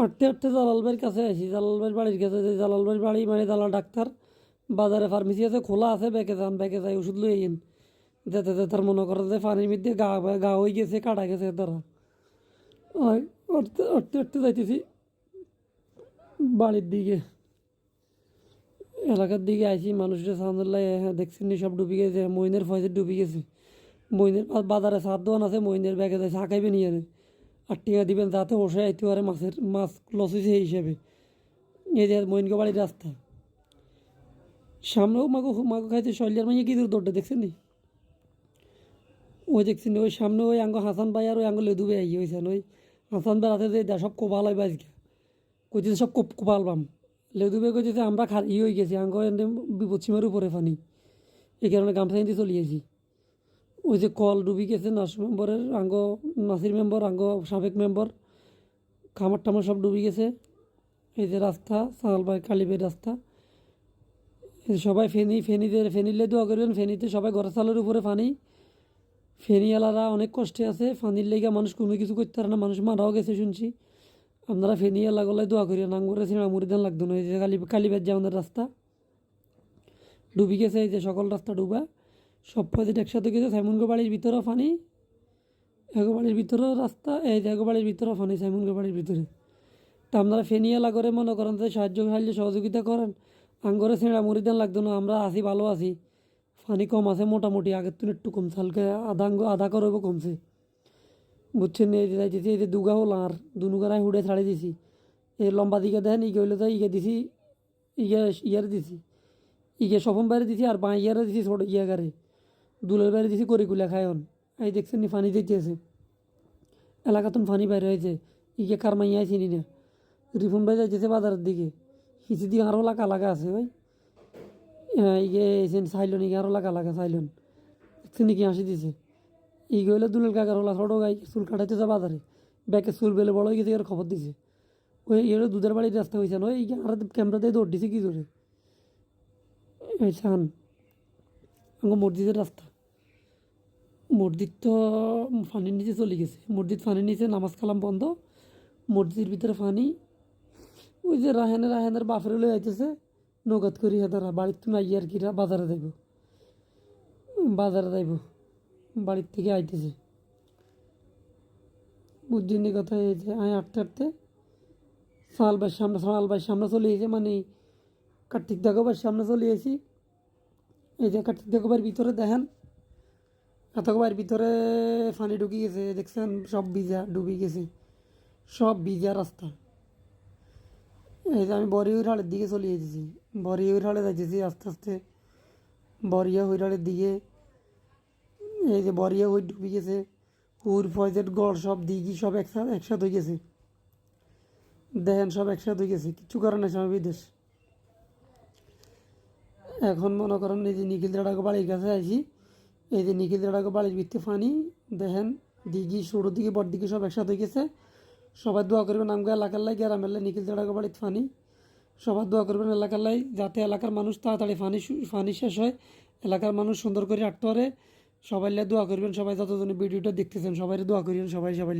হাঁটতে হাঁটতে জালাল ভাইয়ের কাছে আসি। জালাল ভাইয়ের বাড়ির কাছে যে জালাল ভাইয়ের বাড়ি মানে জালাল ডাক্তার। বাজারে ফার্মেসি আছে, খোলা আছে, ব্যাগে যান, ব্যাগে যাই, ওষুধ লই আইন। যেতে যেতে তার মনে করে যে পানির মধ্যে গা গা হয়ে গেছে, কাটা গেছে তারা। উঠতে উঠতে উঠতে যাইতেছি বাড়ির দিকে। এলাকার দিকে আইছি, মানুষের সামনে হ্যাঁ দেখছেন নি, সব ডুবি গেছে, মইনের ফয়েজে ডুবি গেছে। মইনের বাজারে সাত দোকান আছে, মইনের ব্যাগে যায় চা খাইবে নিয়ে আনে আর দিবেন যাতে বসে আইতে পারে মাছের, মাছ লস হয়েছে এই হিসেবে। এই যে মইনকে বাড়ির রাস্তা। সামনেও মাগো মাগো খাইতে শৈলিয়ার মাইয়া, কি দূর দৌড়টা দেখছেন নি? ওই দেখছেন ওই সামনে ওই আঙ্গ হাসান ভাই আর ওই আঙ্গ লেদু আই হয়েছেন ওই হাসান ভাই রাতে যে সব কোপাল হয় বাজকে কইতেছে সব কোপ কোপাল পাম লেদু ভাই কইতেছে, আমরা খার ই হয়ে গেছি, আঙ্গ বিপদ সীমার উপরে ফানি। এই কারণে গামছা নিতে চলিয়েছি ওই যে কল ডুবি গেছে নার্স মেম্বরের, আঙ্গ নাসির মেম্বর, আঙ্গ সাবেক মেম্বর, খামার টামার সব ডুবি গেছে। এই যে রাস্তা সালবাই কালিবের রাস্তা। সবাই ফেনি ফেনিতে ফেনিলে দোয়া করবেন, ফেনিতে সবাই ঘরের চালের উপরে পানি। ফেনিওয়ালারা অনেক কষ্টে আছে ফানির লেগে মানুষ কোনো কিছু করতে পারে না, মানুষ মারাও গেছে শুনছি। আপনারা ফেনিওয়ালা গলায় দোয়া করিয়া নাঙ্গরে সিনেমা মুড়িদান লাগতো না, এই যে কালি কালিবের যে আমাদের রাস্তা। ডুবি গেছে, এই যে সকল রাস্তা ডুবা। সব পথে একসাথে গেছে সাইমনগো বাড়ির ভিতরেও পানি এগো বাড়ির ভিতরেও রাস্তা, এই এগো বাড়ির ভিতরেও পানি সাইমনগো বাড়ির ভিতরে। তা আপনারা ফেনিয়ালা করে মনে করেন যে সাহায্য সাহায্য সহযোগিতা করেন, আঙ্গরে ছেঁড়া মুড়িদান লাগতো না, আমরা আসি, ভালো আছি পানি কম আছে মোটামুটি, আগের তুন একটু কমছে হালকা আধা আধা করব কমছে। বুঝছেন এই যাইতেছি, এই যে দুগা হল, আর দুনুগারায় হুড়ে ছাড়ে দিছি। এই লম্বা দিকে দেখেন, ইগে হইলে তো ইগে দিছি, ইগে, ইয়ারে দিছি, ইগে সপম বাইরে দিছি, আর বাঁ ইয়ারে দিছি, ছোট ইয়াগারে। দুলের বাইরে দিছি করিকুলা খায়ন এই দেখছেন ফানি দিতেছে এলাকাতন ফানি বাইরে হয়েছে। ইগে কার মাইয়াই চিনি না রিফুন ভাই যাইতেছে বাজারের দিকে। হিচি দিয়ে আরও লাকা লাগা আছে ভাই ইগে এসেন সাইলন ইগে আরও লাগা লাগা সাইলন। দেখছেন নাকি হাসি দিছে। ইগে হইলে দুলের কাকার হলা ছোটো গাই চুল কাটাইতেছে বাজারে। ব্যাকে চুল বেলে বড় গেছে এর খবর দিছে। ওই এর দুধের বাড়ির রাস্তা হয়েছে না, ওই আর ক্যামেরা দিয়ে দৌড় দিছে কি করে এই ছান আমার মসজিদের রাস্তা। মসজিদ তো ফানির নিচে চলে গেছে। মসজিদ ফানির নিচে নামাজ কালাম বন্ধ। মসজিদের ভিতরে ফানি। ওই যে রাহেনে রাহেনের বাফের লয়ে আইতেছে। নগদ করি হেদারা বাড়ির তুমি আইয়া আর কি বাজারে যাইব। বাজারে যাইব। বাড়ির থেকে আইতেছে। বুঝিনি কথা যে আয় আটতে আটতে সাল ভাই সামনে, সাল ভাই সামনে চলে এসেছে মানে কার্তিক দাগোবার সামনে চলে এসেছি এই যে কার্তিক দাগোবার ভিতরে দেখেন কাতকবার ভিতরে পানি ঢুকি গেছে, দেখছেন? সব ভিজা, ডুবি গেছে। সব ভিজা রাস্তা। এই যে আমি বরিউর হালের দিকে চলে যেতেছি বরিউর হালে যাইতেছি আস্তে আস্তে। বরিয়া হৈরালের দিকে। এই যে বরিয়া হই ডুবি গেছে। হুর, ফয়জেট, গড় সব দিঘি সব একসাথে একসাথে হয়ে গেছে। দেখেন, সব একসাথে হয়ে গেছে। কিছু কারণে সময় বিদেশ। এখন মনে করেন এই যে নিখিল দাঁড়াকে বাড়ির কাছে আইছি। এই যে নিখিল দাঁড়াকে বাড়ির ভিত্তি ফানি, দেখেন, দিঘি, শুরুর দিকে, বড় দিকে সব একসাথে গেছে। সবাই দোয়া করবেন আমগা এলাকার লাই, গ্রামের লাই, নিখিল দাঁড়াকে বাড়ির ফানি। সবার দোয়া করবেন এলাকার লাই, যাতে এলাকার মানুষ তাড়াতাড়ি ফানি ফানি শেষ হয়, এলাকার মানুষ সুন্দর করে আটতে পারে। সবাই দোয়া করবেন, সবাই যতজন ভিডিওটা দেখতেছেন সবাই দোয়া করিবেন সবাই সবাই